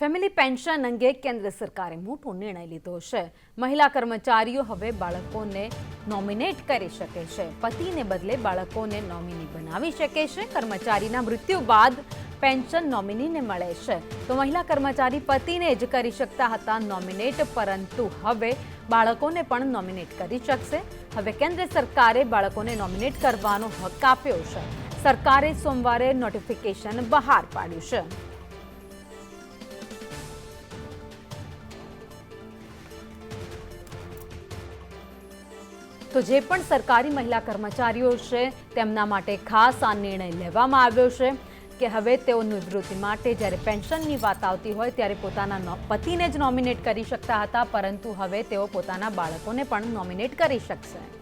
Family pension અંગે કેન્દ્ર સરકારે મોટો નિર્ણય લીધો છે. મહિલા કર્મચારીઓ હવે બાળકોને નોમિનેટ કરી શકે છે. પતિને બદલે બાળકોને નોમિની બનાવી શકે છે. કર્મચારીના મૃત્યુ બાદ પેન્શન નોમિનીને મળે છે. તો મહિલા કર્મચારી પતિને જ કરી શકતા હતા નોમિનેટ પરંતુ હવે બાળકોને પણ નોમિનેટ કરી શકશે. હવે કેન્દ્ર સરકારે બાળકોને નોમિનેટ કરવાનો હક આપ્યો છે. સરકારે સોમવારે નોટિફિકેશન બહાર પાડ્યું છે. તો જે પણ સરકારી મહિલા કર્મચારીઓ છે, તેમના માટે ખાસ આ નિર્ણય લેવામાં આવ્યો છે કે હવે તેઓ નિવૃત્તિ માટે જ્યારે પેન્શનની વાત આવતી હોય ત્યારે પોતાના પતિને જ નોમિનેટ કરી શકતા હતા, પરંતુ હવે તેઓ પોતાના બાળકોને પણ નોમિનેટ કરી શકશે.